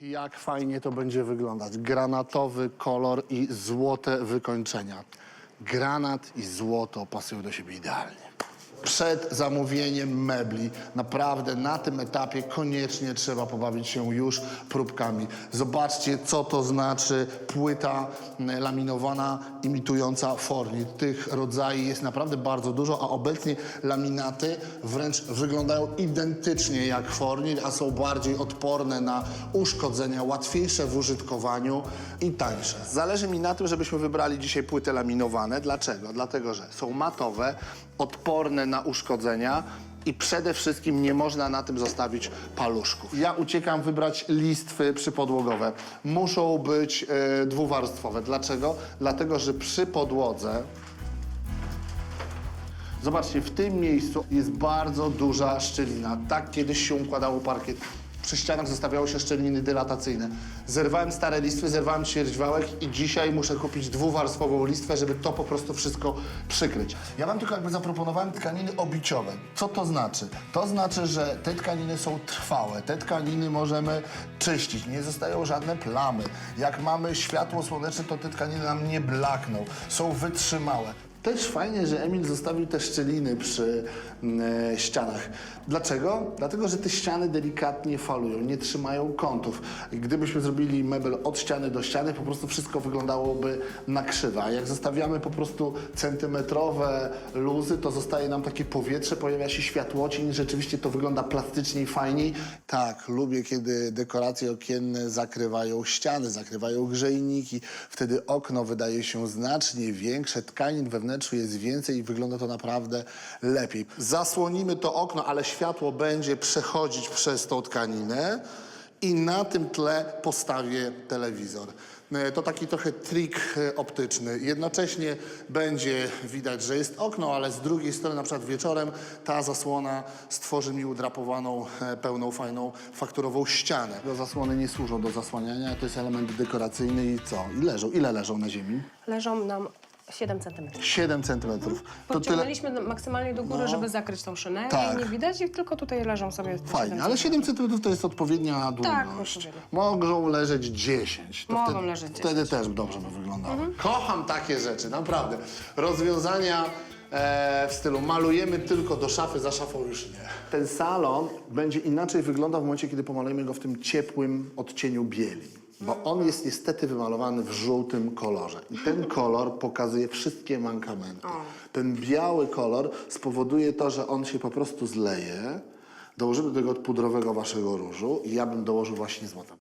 Jak fajnie to będzie wyglądać. Granatowy kolor i złote wykończenia. Granat i złoto pasują do siebie idealnie. Przed zamówieniem mebli, naprawdę na tym etapie koniecznie trzeba pobawić się już próbkami. Zobaczcie, co to znaczy płyta mm, laminowana imitująca fornit. Tych rodzajów jest naprawdę bardzo dużo, a obecnie laminaty wręcz wyglądają identycznie jak fornit, a są bardziej odporne na uszkodzenia, łatwiejsze w użytkowaniu i tańsze. Zależy mi na tym, żebyśmy wybrali dzisiaj płyty laminowane. Dlaczego? Dlatego, że są matowe, odporne na uszkodzenia i przede wszystkim nie można na tym zostawić paluszków. Ja uciekam wybrać listwy przypodłogowe. Muszą być e, dwuwarstwowe. Dlaczego? Dlatego, że przy podłodze Zobaczcie, w tym miejscu jest bardzo duża szczelina. Tak kiedyś się układało parkiet. Przy ścianach zostawiało się szczeliny dylatacyjne. Zerwałem stare listwy, zerwałem ćwierćwałek i dzisiaj muszę kupić dwuwarstwową listwę, żeby to po prostu wszystko przykryć. Ja wam tylko jakby zaproponowałem tkaniny obiciowe. Co to znaczy? To znaczy, że te tkaniny są trwałe. Te tkaniny możemy czyścić, nie zostają żadne plamy. Jak mamy światło słoneczne, to te tkaniny nam nie blakną. Są wytrzymałe. Też fajnie, że Emil zostawił te szczeliny przy mm, e, ścianach. Dlaczego? Dlatego, że te ściany delikatnie falują, nie trzymają kątów. Gdybyśmy zrobili mebel od ściany do ściany, po prostu wszystko wyglądałoby na krzywo. A jak zostawiamy po prostu centymetrowe luzy, to zostaje nam takie powietrze, pojawia się światłocień, rzeczywiście to wygląda plastycznie i fajniej. Tak, lubię, kiedy dekoracje okienne zakrywają ściany, zakrywają grzejniki. Wtedy okno wydaje się znacznie większe, tkanin wewnętrznych jest więcej i wygląda to naprawdę lepiej. Zasłonimy to okno, ale światło będzie przechodzić przez tą tkaninę i na tym tle postawię telewizor. E, To taki trochę trik e, optyczny. Jednocześnie będzie widać, że jest okno, ale z drugiej strony, na przykład wieczorem, ta zasłona stworzy mi udrapowaną, e, pełną, fajną, fakturową ścianę. Te zasłony nie służą do zasłaniania, to jest element dekoracyjny i co? I leżą. Ile leżą na ziemi? Leżą nam 7 cm. 7 centymetrów. To tyle. Podciągnęliśmy maksymalnie do góry, No. żeby zakryć tą szynę. Tak. I nie widać i tylko tutaj leżą sobie te Fajnie, 7 ale centymetrów. 7 centymetrów to jest odpowiednia długość. Tak, odpowiednio. Mogą leżeć 10. To Mogą wtedy, leżeć Mhm. Wtedy też dobrze by wyglądało. Kocham takie rzeczy, naprawdę. Rozwiązania e, w stylu malujemy tylko do szafy, za szafą już nie. Ten salon będzie inaczej wyglądał w momencie, kiedy pomalujemy go w tym ciepłym odcieniu bieli. Bo on jest niestety wymalowany w żółtym kolorze. I ten kolor pokazuje wszystkie mankamenty. Ten biały kolor spowoduje to, że on się po prostu zleje. Dołożymy do tego pudrowego waszego różu i ja bym dołożył właśnie złota.